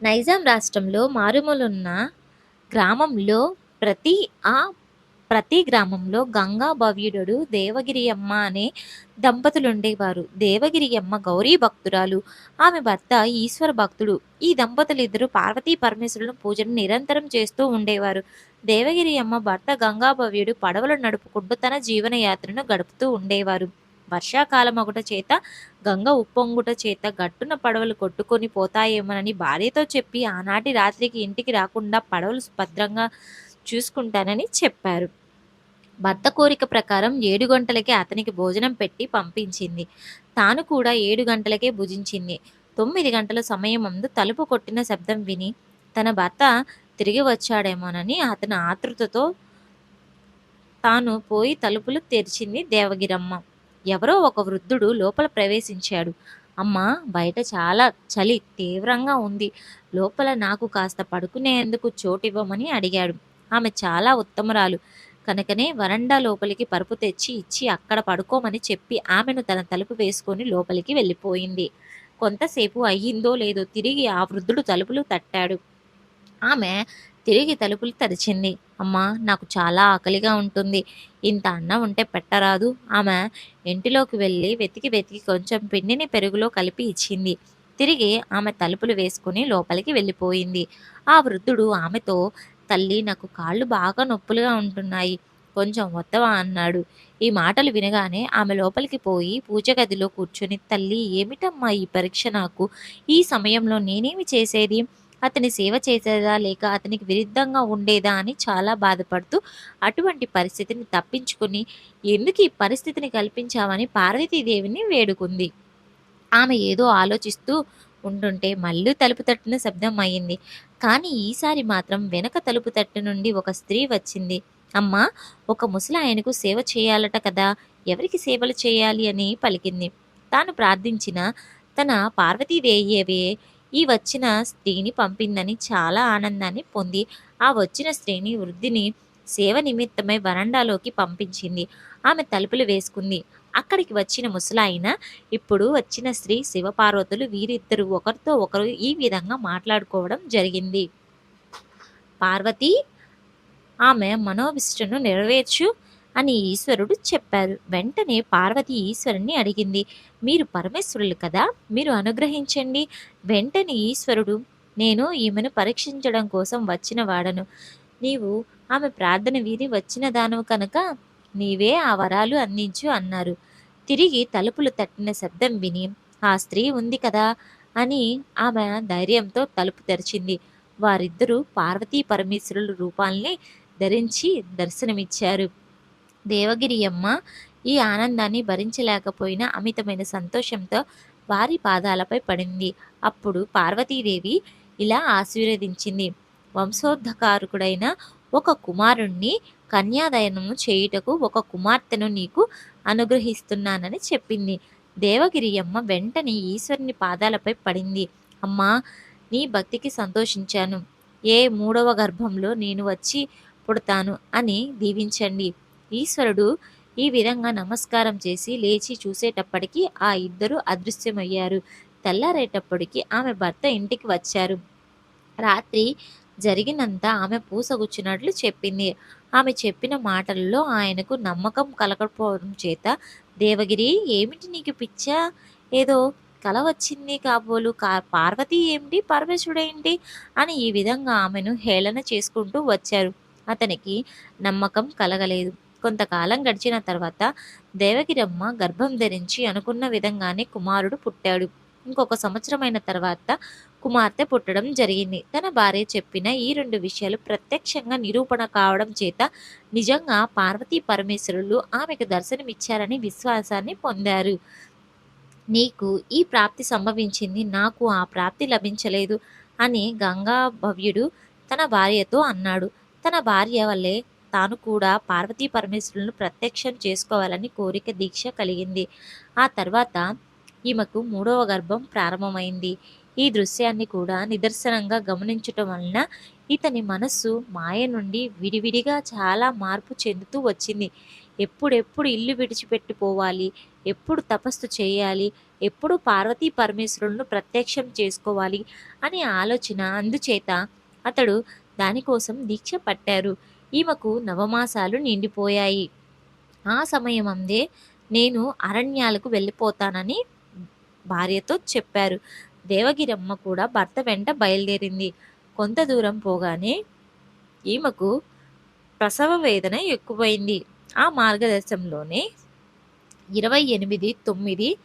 నైజాం రాష్ట్రంలో మారుమూలున్న గ్రామంలో ప్రతి ఆ ప్రతి గ్రామంలో గంగా భవ్యుడు దేవగిరి అమ్మ అనే దంపతులు ఉండేవారు దేవగిరి అమ్మ గౌరీ భక్తురాలు. ఆమె భర్త ఈశ్వర భక్తుడు. ఈ దంపతులు ఇద్దరు పార్వతీ పరమేశ్వరులను పూజను నిరంతరం చేస్తూ ఉండేవారు. దేవగిరి అమ్మ భర్త గంగా భవ్యుడు పడవలు నడుపుకుంటూ తన జీవనయాత్రను గడుపుతూ ఉండేవారు. వర్షాకాలం ఒకట చేత గంగ ఉప్పొంగుట చేత గట్టున పడవలు కొట్టుకొని పోతాయేమోనని భార్యతో చెప్పి ఆనాటి రాత్రికి ఇంటికి రాకుండా పడవలు భద్రంగా చూసుకుంటానని చెప్పారు. భర్త కోరిక ప్రకారం ఏడు గంటలకే అతనికి భోజనం పెట్టి పంపించింది. తాను కూడా ఏడు గంటలకే భుజించింది. తొమ్మిది గంటల సమయం ముందు తలుపు కొట్టిన శబ్దం విని తన భర్త తిరిగి వచ్చాడేమోనని అతని ఆతృతతో తాను పోయి తలుపులు తెరిచింది దేవగిరమ్మ. ఎవరో ఒక వృద్ధుడు లోపల ప్రవేశించాడు. అమ్మా బయట చాలా చలి తీవ్రంగా ఉంది. లోపల నాకు కాస్త పడుకునేందుకు చోటివ్వమని అడిగాడు. ఆమె చాలా ఉత్తమరాలు. కనుకనే వరండా లోపలికి పరుపు తెచ్చి ఇచ్చి అక్కడ పడుకోమని చెప్పి ఆమెను తన తలుపు వేసుకొని లోపలికి వెళ్ళిపోయింది. కొంతసేపు అయ్యిందో లేదో తిరిగి ఆ వృద్ధుడు తలుపులు తట్టాడు. ఆమె తిరిగి తలుపులు తెరిచింది అమ్మా నాకు చాలా ఆకలిగా ఉంటుంది. ఇంత అన్నం ఉంటే పెట్టరాదు. ఆమె ఇంటిలోకి వెళ్ళి వెతికి వెతికి కొంచెం పిండిని పెరుగులో కలిపి ఇచ్చింది. తిరిగి ఆమె తలుపులు వేసుకుని లోపలికి వెళ్ళిపోయింది. ఆ వృద్ధుడు ఆమెతో తల్లి నాకు కాళ్ళు బాగా నొప్పులుగా ఉంటున్నాయి. కొంచెం వత్తవా అన్నాడు. ఈ మాటలు వినగానే ఆమె లోపలికి పోయి పూజ గదిలో కూర్చొని తల్లి ఏమిటమ్మా ఈ పరీక్ష నాకు? ఈ సమయంలో నేనేమి చేసేది? అతని సేవ చేసేదా లేక అతనికి విరుద్ధంగా ఉండేదా అని చాలా బాధపడుతూ అటువంటి పరిస్థితిని తప్పించుకుని ఎందుకు ఈ పరిస్థితిని కల్పించామని పార్వతీదేవిని వేడుకుంది. ఆమె ఏదో ఆలోచిస్తూ ఉంటుంటే మళ్ళీ తలుపు తట్టిన శబ్దం అయింది. కానీ ఈసారి మాత్రం వెనక తలుపు తట్టు నుండి ఒక స్త్రీ వచ్చింది. అమ్మా ఒక ముసలాయనకు సేవ చేయాలట కదా ఎవరికి సేవలు చేయాలి అని పలికింది. తాను ప్రార్థించిన తన పార్వతీదేవియే ఈ వచ్చిన స్త్రీని పంపిందని చాలా ఆనందాన్ని పొంది ఆ వచ్చిన స్త్రీని వృద్ధిని సేవ నిమిత్తమై వరండాలోకి పంపించింది. ఆమె తలుపులు వేసుకుంది. అక్కడికి వచ్చిన ముసలాయన ఇప్పుడు వచ్చిన స్త్రీ శివపార్వతులు వీరిద్దరు ఒకరితో ఒకరు ఈ విధంగా మాట్లాడుకోవడం జరిగింది. పార్వతి ఆమె మనోభిష్టను నెరవేర్చు అని ఈశ్వరుడు చెప్పారు. వెంటనే పార్వతి ఈశ్వరుణ్ణి అడిగింది. మీరు పరమేశ్వరులు కదా? మీరు అనుగ్రహించండి. వెంటనే ఈశ్వరుడు నేను ఈమెను పరీక్షించడం కోసం వచ్చిన వాడను. నీవు ఆమె ప్రార్థన వీరి వచ్చిన దానవు కనుక నీవే ఆ వరాలు అందించు అన్నారు. తిరిగి తలుపులు తట్టిన శబ్దం విని ఆ స్త్రీ ఉంది కదా? అని ఆమె ధైర్యంతో తలుపు తెరిచింది. వారిద్దరూ పార్వతీ పరమేశ్వరుల రూపాల్ని ధరించి దర్శనమిచ్చారు. దేవగిరి అమ్మ ఈ ఆనందాన్ని భరించలేకపోయిన అమితమైన సంతోషంతో వారి పాదాలపై పడింది. అప్పుడు పార్వతీదేవి ఇలా ఆశీర్వదించింది. వంశోద్ధకారకుడైన ఒక కుమారుణ్ణి కన్యాదయనము చేయుటకు ఒక కుమార్తెను నీకు అనుగ్రహిస్తున్నానని చెప్పింది. దేవగిరి అమ్మ వెంటనే ఈశ్వరుని పాదాలపై పడింది. అమ్మా నీ భక్తికి సంతోషించాను. ఏ మూడవ గర్భంలో నేను వచ్చి పుడతాను అని దీవించండి. ఈశ్వరుడు ఈ విధంగా నమస్కారం చేసి లేచి చూసేటప్పటికి ఆ ఇద్దరు అదృశ్యమయ్యారు. తెల్లారేటప్పటికి ఆమె భర్త ఇంటికి వచ్చారు. రాత్రి జరిగినంత ఆమె పూసగుచ్చినట్లు చెప్పింది. ఆమె చెప్పిన మాటల్లో ఆయనకు నమ్మకం కలగకపోవడం చేత దేవగిరి ఏమిటి నీకు పిచ్చా? ఏదో కల వచ్చింది కాబోలు కా పార్వతి ఏమిటి పరమేశ్వరుడేంటి? అని ఈ విధంగా ఆమెను హేళన చేసుకుంటూ వచ్చారు. అతనికి నమ్మకం కలగలేదు. కొంతకాలం గడిచిన తర్వాత దేవగిరమ్మ గర్భం ధరించి అనుకున్న విధంగానే కుమారుడు పుట్టాడు. ఇంకొక సంవత్సరమైన తర్వాత కుమార్తె పుట్టడం జరిగింది. తన భార్య చెప్పిన ఈ రెండు విషయాలు ప్రత్యక్షంగా నిరూపణ కావడం చేత నిజంగా పార్వతీ పరమేశ్వరులు ఆమెకు దర్శనమిచ్చారని విశ్వాసాన్ని పొందారు. నీకు ఈ ప్రాప్తి సంభవించింది నాకు ఆ ప్రాప్తి లభించలేదు అని గంగా భవ్యుడు తన భార్యతో అన్నాడు. తన భార్య వల్లే తాను కూడా పార్వతీ పరమేశ్వరులను ప్రత్యక్షం చేసుకోవాలని కోరిక దీక్ష కలిగింది. ఆ తర్వాత ఈమెకు మూడవ గర్భం ప్రారంభమైంది. ఈ దృశ్యాన్ని కూడా నిదర్శనంగా గమనించటం వలన ఇతని మనస్సు మాయ నుండి విడివిడిగా చాలా మార్పు చెందుతూ వచ్చింది. ఎప్పుడెప్పుడు ఇల్లు విడిచిపెట్టిపోవాలి? ఎప్పుడు తపస్సు చేయాలి? ఎప్పుడు పార్వతీ పరమేశ్వరులను ప్రత్యక్షం చేసుకోవాలి? అనే ఆలోచన అందుచేత అతడు దానికోసం దీక్ష పట్టారు. ఈమెకు నవమాసాలు నిండిపోయాయి. ఆ సమయం అందే నేను అరణ్యాలకు వెళ్ళిపోతానని భార్యతో చెప్పారు. దేవగిరమ్మ కూడా భర్త వెంట బయలుదేరింది. కొంత దూరం పోగానే ఈమెకు ప్రసవ వేదన ఎక్కువైంది. ఆ మార్గదర్శంలోనే ఇరవై ఎనిమిది తొమ్మిది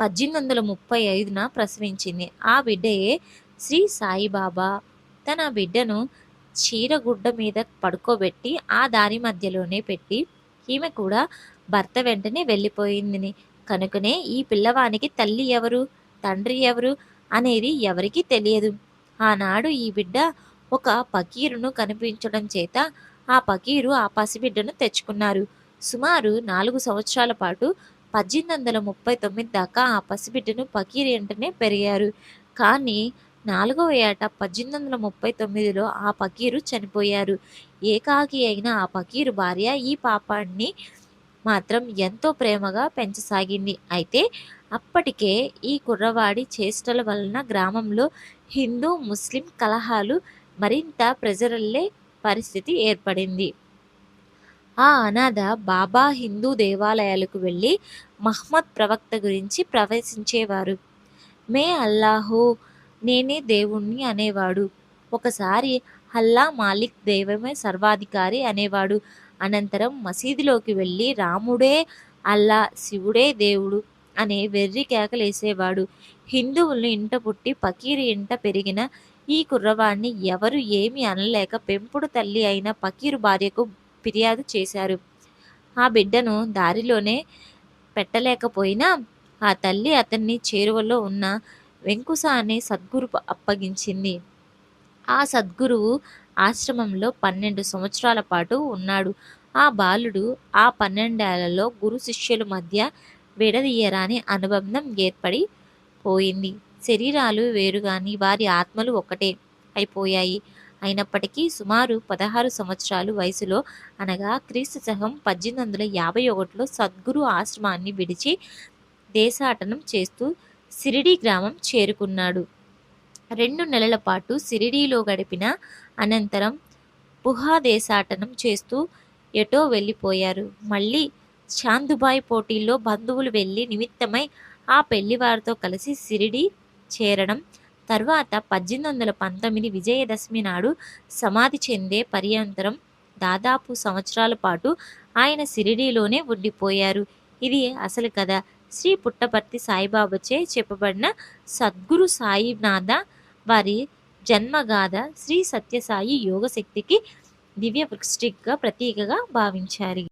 పద్దెనిమిది వందల ముప్పై ఐదున ప్రసవించింది. ఆ బిడ్డయే శ్రీ సాయిబాబా. తన బిడ్డను చీరగుడ్డ మీద పడుకోబెట్టి ఆ దారి మధ్యలోనే పెట్టి ఈమె కూడా భర్త వెంటనే వెళ్ళిపోయింది కనుకనే ఈ పిల్లవానికి తల్లి ఎవరు? తండ్రి ఎవరు? అనేది ఎవరికీ తెలియదు. ఆనాడు ఈ బిడ్డ ఒక పకీరును కనిపించడం చేత ఆ పకీరు ఆ పసిబిడ్డను తెచ్చుకున్నారు. సుమారు నాలుగు సంవత్సరాల పాటు పద్దెనిమిది వందల ముప్పై తొమ్మిది దాకా ఆ పసిబిడ్డను పకీరు వెంటనే పెరిగారు. కానీ నాలుగవ ఏట పద్దెనిమిది వందల ముప్పై తొమ్మిదిలో ఆ పకీరు చనిపోయారు. ఏకాకి అయిన ఆ పకీరు భార్య ఈ పాపాన్ని మాత్రం ఎంతో ప్రేమగా పెంచసాగింది. అయితే అప్పటికే ఈ కుర్రవాడి చేష్టల వలన గ్రామంలో హిందూ ముస్లిం కలహాలు మరింత ప్రజరల్లే పరిస్థితి ఏర్పడింది. ఆ అనాథ బాబా హిందూ దేవాలయాలకు వెళ్ళి మహమ్మద్ ప్రవక్త గురించి ప్రవేశించేవారు. మే అల్లాహో నేనే దేవుణ్ణి అనేవాడు. ఒకసారి అల్లా మాలిక్ దైవమే సర్వాధికారి అనేవాడు. అనంతరం మసీదులోకి వెళ్ళి రాముడే అల్లా శివుడే దేవుడు అనే వెర్రి కేకలేసేవాడు. హిందువులను ఇంట పుట్టి పకీరు ఇంట పెరిగిన ఈ కుర్రవాణ్ణి ఎవరు ఏమి అనలేక పెంపుడు తల్లి అయిన పకీరు భార్యకు ఫిర్యాదు చేశారు. ఆ బిడ్డను దారిలోనే పెట్టలేకపోయినా ఆ తల్లి అతన్ని చేరువలో ఉన్న వెంకుస అనే సద్గురు అప్పగించింది. ఆ సద్గురువు ఆశ్రమంలో పన్నెండు సంవత్సరాల పాటు ఉన్నాడు. ఆ బాలుడు ఆ పన్నెండేళ్ళలో గురు శిష్యుల మధ్య విడదీయరాని అనుబంధం ఏర్పడి పోయింది. శరీరాలు వేరుగాని వారి ఆత్మలు ఒకటే అయిపోయాయి. అయినప్పటికీ సుమారు పదహారు సంవత్సరాలు వయసులో అనగా క్రీస్తు శకం పద్దెనిమిది వందల యాభై ఒకటిలో సద్గురు ఆశ్రమాన్ని విడిచి దేశాటనం చేస్తూ సిరిడి గ్రామం చేరుకున్నాడు. రెండు నెలల పాటు సిరిడీలో గడిపిన అనంతరం పుహాదేశాటనం చేస్తూ ఎటో వెళ్ళిపోయారు. మళ్ళీ చాందుబాయి పోటీల్లో బంధువులు వెళ్ళి నిమిత్తమై ఆ పెళ్ళివారితో కలిసి సిరిడి చేరడం తర్వాత పద్దెనిమిది వందల పంతొమ్మిది విజయదశమి నాడు సమాధి చెందే పర్యంతరం దాదాపు సంవత్సరాల పాటు ఆయన సిరిడీలోనే ఉండిపోయారు. ఇది అసలు కథ. శ్రీ పుట్టపర్తి సాయిబాబాచే చెప్పబడిన సద్గురు సాయినాథ వారి జన్మగాథ శ్రీ సత్యసాయి యోగశక్తికి దివ్య వృష్టిగా ప్రతీకగా భావించారు.